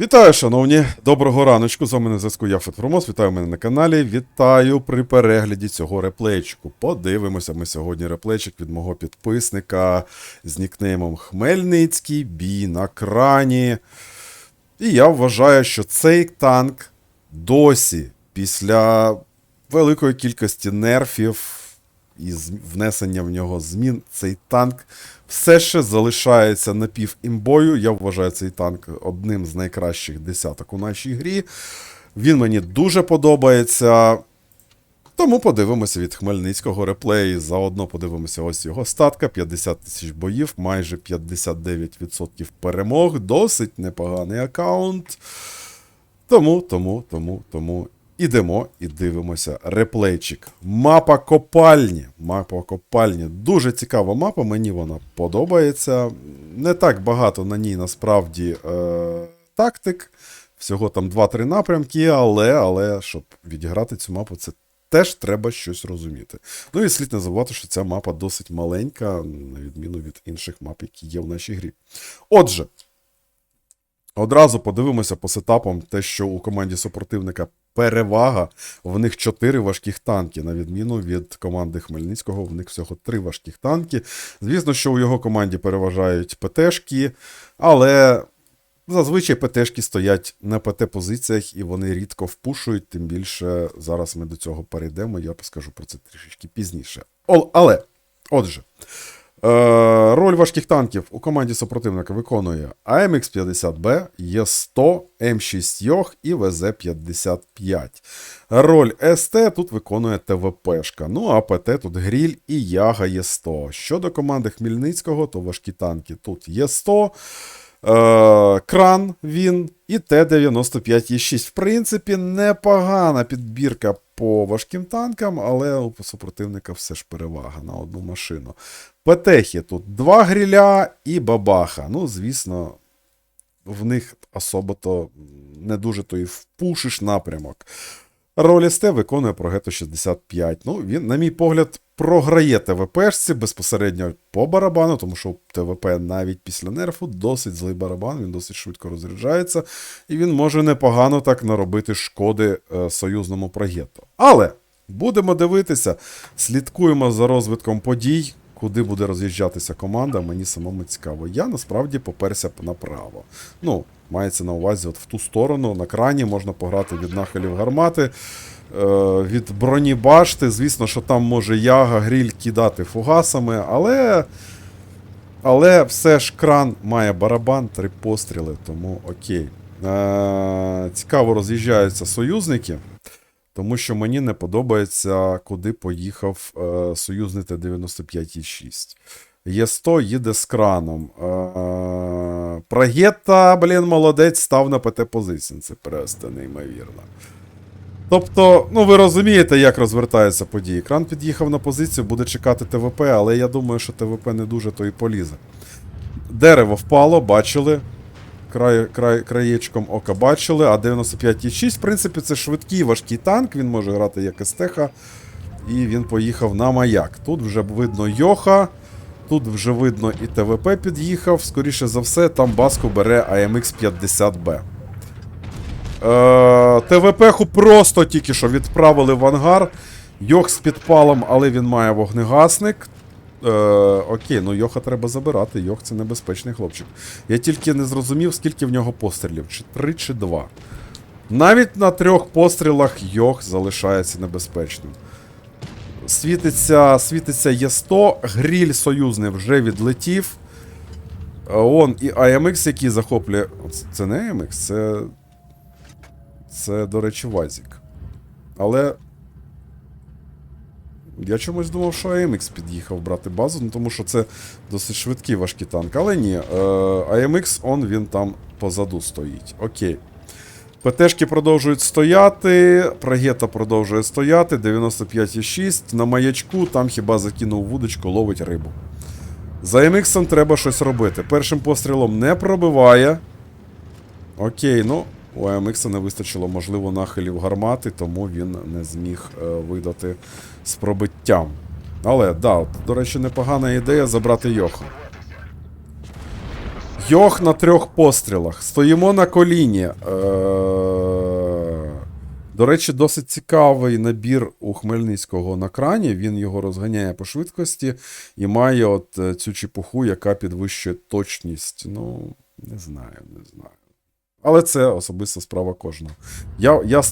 Вітаю, шановні! Доброго раночку. З вами на зв'язку я Фетформос. Вітаю мене на каналі. Вітаю при перегляді цього реплейчику. Подивимося ми сьогодні реплейчик від мого підписника з нікнеймом Хмельницький бій на крані. І я вважаю, що цей танк досі після великої кількості нерфів і внесення в нього змін, цей танк все ще залишається напівімбою. Я вважаю цей танк одним з найкращих десяток у нашій грі. Він мені дуже подобається. Тому подивимося від Хмельницького реплеї. Заодно подивимося ось його статка: 50 тисяч боїв, майже 59% перемог. Досить непоганий аккаунт. Тому, тому, тому, тому ідемо і дивимося. Реплейчик. Мапа копальні. Мапа копальні. Дуже цікава мапа, мені вона подобається. Не так багато на ній насправді е- тактик. Всього там 2-3 напрямки, але, але щоб відіграти цю мапу, це теж треба щось розуміти. Ну і слід не забувати, що ця мапа досить маленька, на відміну від інших мап, які є в нашій грі. Отже, Одразу подивимося по сетапам те, що у команді супротивника перевага. В них 4 важких танки, на відміну від команди Хмельницького, в них всього 3 важких танки. Звісно, що у його команді переважають ПТшки, але зазвичай ПТшки стоять на ПТ-позиціях і вони рідко впушують, тим більше зараз ми до цього перейдемо, я поскажу про це трішечки пізніше. Але, отже. Е, роль важких танків у команді супротивника виконує АМХ-50Б, Є100, М6 Йох і ВЗ-55. Роль СТ тут виконує ТВПшка. Ну а ПТ тут Гріль і Яга Є100. Щодо команди Хмельницького, то важкі танки тут Є100. Е, кран він і Т-95Е6. В принципі, непогана підбірка по важким танкам, але у супротивника все ж перевага на одну машину. Петехи тут два гріля і бабаха. Ну, звісно, в них особо-то не дуже то і впушиш напрямок. Роль СТ виконує Прогето 65. Ну, він, на мій погляд, програє ТВПшці безпосередньо по барабану, тому що ТВП навіть після нерфу досить злий барабан, він досить швидко розряджається, і він може непогано так наробити шкоди е, союзному прогету. Але будемо дивитися, слідкуємо за розвитком подій. Куди буде роз'їжджатися команда, мені самому цікаво. Я насправді поперся направо. Ну, мається на увазі, от в ту сторону, на крані можна пограти від нахилів гармати, від броні башти. Звісно, що там може яга, гріль кидати фугасами, але. Але все ж кран має барабан, три постріли, тому окей. Е, цікаво роз'їжджаються союзники. Тому що мені не подобається, куди поїхав е, союзний Т-95І6. Є100 їде з краном. Е, Прагетта, блін, молодець, став на ПТ-позицію. Це просто неймовірно. Тобто, ну ви розумієте, як розвертаються події. Кран під'їхав на позицію, буде чекати ТВП, але я думаю, що ТВП не дуже то і полізе. Дерево впало, бачили. Край, край, краєчком ока бачили, а 95,6, в принципі, це швидкий важкий танк, він може грати як естеха. І він поїхав на маяк. Тут вже видно Йоха, тут вже видно і ТВП під'їхав. Скоріше за все, там баску бере AMX 50B. Е, ТВП-ху просто тільки що відправили в ангар. Йох з підпалом, але він має вогнегасник. Е, окей, ну Йоха треба забирати. Йох це небезпечний хлопчик. Я тільки не зрозумів, скільки в нього пострілів, чи три, чи два. Навіть на трьох пострілах Йох залишається небезпечним. Світиться, світиться Є100, гріль союзний вже відлетів. Он і AMX, який захоплює. Це- не AMX, це. Це, до речі, Вазік. Але. Я чомусь думав, що AMX під'їхав брати базу, ну тому що це досить швидкий важкий танк. Але ні, е, AMX, он він там позаду стоїть. Окей. ПТшки продовжують стояти, Прагета продовжує стояти, 95,6. На маячку там хіба закинув вудочку, ловить рибу. За MX треба щось робити. Першим пострілом не пробиває. Окей, ну, у AMX не вистачило, можливо, нахилів гармати, тому він не зміг е, видати з пробиттям. Але, да, до речі, непогана ідея забрати Йоха. Йох на трьох пострілах. Стоїмо на коліні. Е... До речі, досить цікавий набір у Хмельницького на крані. Він його розганяє по швидкості і має от е, цю чепуху, яка підвищує точність. Ну, не знаю, не знаю. Але це особиста справа кожного. Я, я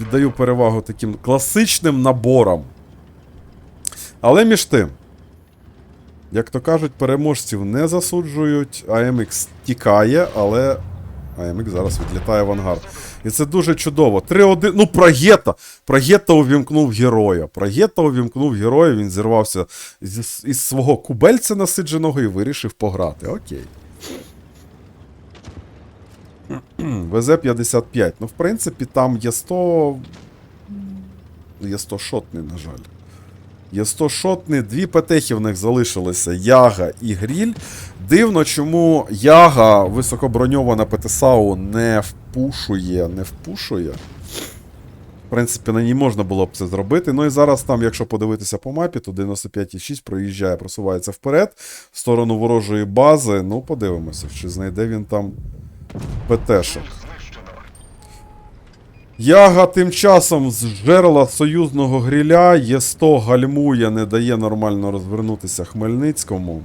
віддаю перевагу таким класичним наборам. Але між тим. Як то кажуть, переможців не засуджують, AMX тікає, але AMX зараз відлітає в ангар. І це дуже чудово. 3-1. Ну, Прагета. Прагета увімкнув героя. Прагета увімкнув героя, він зірвався із, із свого кубельця насидженого і вирішив пограти. Окей. ВЗ-55. Ну, в принципі, там є 100. Є 100 шотний, на жаль. Є 100 шотний, дві петехи в них залишилися Яга і Гріль. Дивно, чому Яга високоброньована ПТСАУ не впушує, не впушує. В принципі, на ній можна було б це зробити. Ну і зараз там, якщо подивитися по мапі, то 95,6 проїжджає, просувається вперед, в сторону ворожої бази. Ну, подивимося, чи знайде він там ПТшок. Яга тим часом з жерела союзного гріля Є100 гальмує, не дає нормально розвернутися Хмельницькому.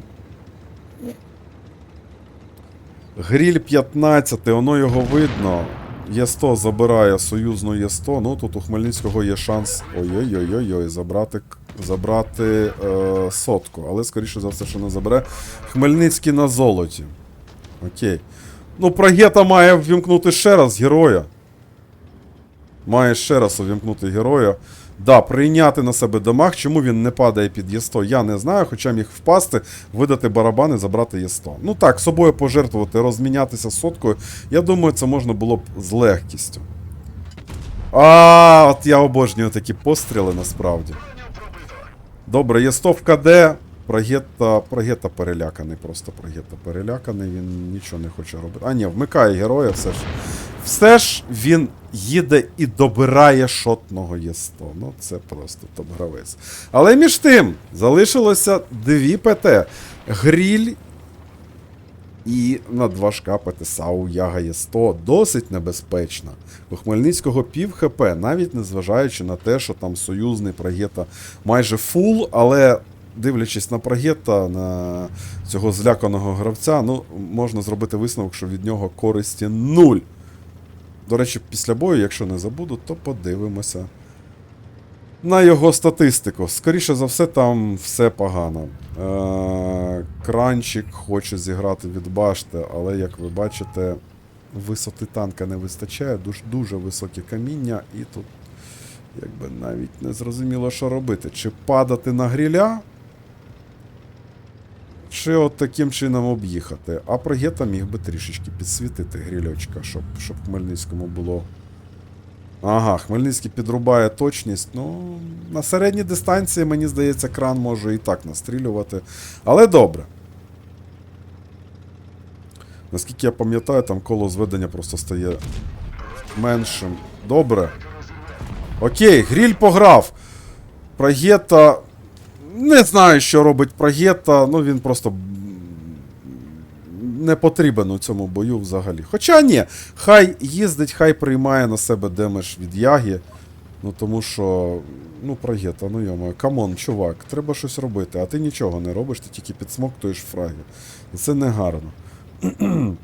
Гріль 15, воно його видно. Є100 забирає союзну Є100. Ну тут у Хмельницького є шанс. Ой-ой-ой-ой, забрати, забрати е, сотку. Але скоріше за все, що не забере. Хмельницький на золоті. Окей. Ну, Прагета має ввімкнути ще раз героя. Має ще раз увімкнути героя. Да, прийняти на себе дамаг. Чому він не падає під Є100, я не знаю, хоча міг впасти, видати барабани, забрати Є100. Ну так, собою пожертвувати, розмінятися соткою. Я думаю, це можна було б з легкістю. А, от я обожнюю такі постріли насправді. Добре, Є100 в КД. Прагетта, Прагетта переляканий, просто Прагетта переляканий, він нічого не хоче робити. А ні, вмикає героя, все ж. Все ж він їде і добирає шотного Є100. Ну, це просто топ-гравець. Але між тим, залишилося дві ПТ. Гріль і на два шкапи ТСАУ Яга Є100 досить небезпечна. У Хмельницького пів ХП, навіть незважаючи на те, що там союзний Прагета майже фул, але дивлячись на Прагета, на цього зляканого гравця, ну, можна зробити висновок, що від нього користі нуль. До речі, після бою, якщо не забуду, то подивимося на його статистику. Скоріше за все, там все погано. Е- Кранчик хоче зіграти від башти, але як ви бачите, висоти танка не вистачає, дуже, дуже високі каміння, і тут якби навіть не зрозуміло, що робити. Чи падати на гріля, чи от таким чином об'їхати. А Прогета міг би трішечки підсвітити грільочка, щоб, щоб Хмельницькому було. Ага, Хмельницький підрубає точність. Ну, на середній дистанції, мені здається, кран може і так настрілювати. Але добре. Наскільки я пам'ятаю, там коло зведення просто стає меншим. Добре. Окей, гріль пограв. Прогета. Не знаю, що робить Прогета, ну він просто не потрібен у цьому бою взагалі. Хоча ні, хай їздить, хай приймає на себе демедж від Яги. Ну тому що. Ну, Прогета, ну йомо, камон, чувак, треба щось робити, а ти нічого не робиш, ти тільки підсмоктуєш фраги. Це не гарно.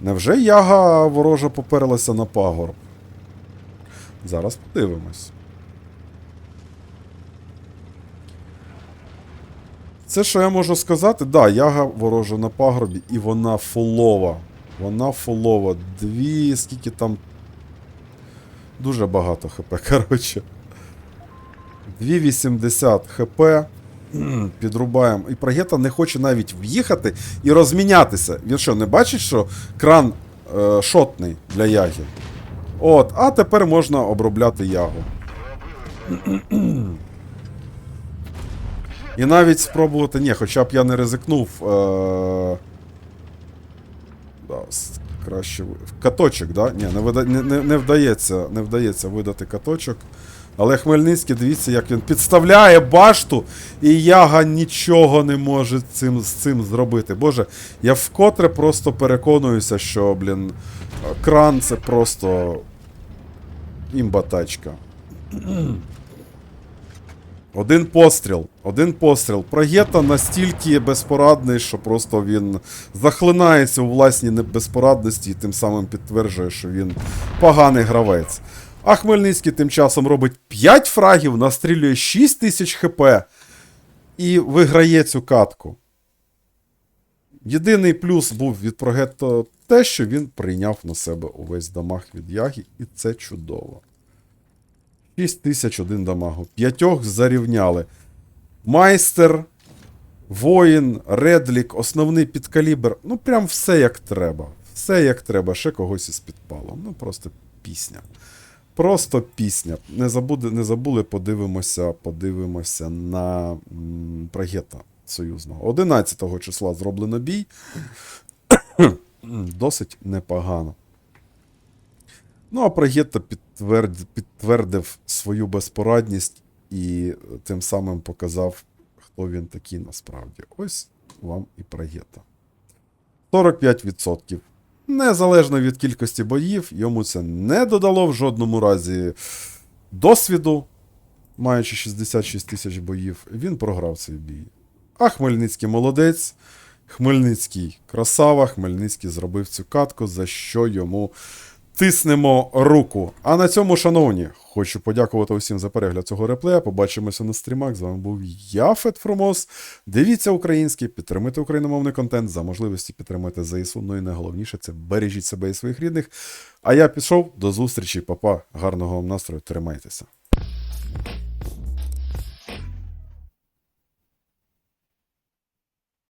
Невже яга ворожа поперлася на пагорб? Зараз подивимось. Це що я можу сказати? Да, яга ворожа на пагорбі, і вона фулова. Вона фулова. Дві, скільки там. Дуже багато хп, коротше. 280 хп. Підрубаємо. І Прогета не хоче навіть в'їхати і розмінятися. Він що, не бачить, що кран е, шотний для яги? От, а тепер можна обробляти ягу. І навіть спробувати. Ні, хоча б я не ризикнув. Е... Да, краще. Каточок, да? Ні, не, вида... не, не, не, вдається, не вдається видати каточок. Але Хмельницький, дивіться, як він підставляє башту, і Яга нічого не може цим, з цим зробити. Боже, я вкотре просто переконуюся, що, блін, кран це просто імба-тачка. Один постріл. Один постріл. Прогета настільки безпорадний, що просто він захлинається у власній безпорадності і тим самим підтверджує, що він поганий гравець. А Хмельницький тим часом робить 5 фрагів, настрілює 6 тисяч хп і виграє цю катку. Єдиний плюс був від Прогетто те, що він прийняв на себе увесь дамаг від Яги, і це чудово. 6 тисяч один дамагу. П'ятьох зарівняли. Майстер, воїн, редлік, основний підкалібр. Ну, прям все як треба. Все як треба. Ще когось із підпалом. Ну, просто пісня. Просто пісня. Не, забуде, не забули, подивимося, подивимося на м, Прагета союзного. 11 числа зроблено бій. Досить непогано. Ну, а Прагетта підтвердив, підтвердив свою безпорадність і тим самим показав, хто він такий насправді. Ось вам і Прагетта. 45%. Незалежно від кількості боїв, йому це не додало в жодному разі досвіду, маючи 66 тисяч боїв, він програв цей бій. А Хмельницький молодець. Хмельницький красава, Хмельницький зробив цю катку, за що йому тиснемо руку. А на цьому, шановні, хочу подякувати усім за перегляд цього реплея. Побачимося на стрімах. З вами був я, Фет Фромос. Дивіться український, підтримуйте україномовний контент, за можливості підтримати ЗСУ. Ну і найголовніше це бережіть себе і своїх рідних. А я пішов до зустрічі, папа. Гарного вам настрою, тримайтеся.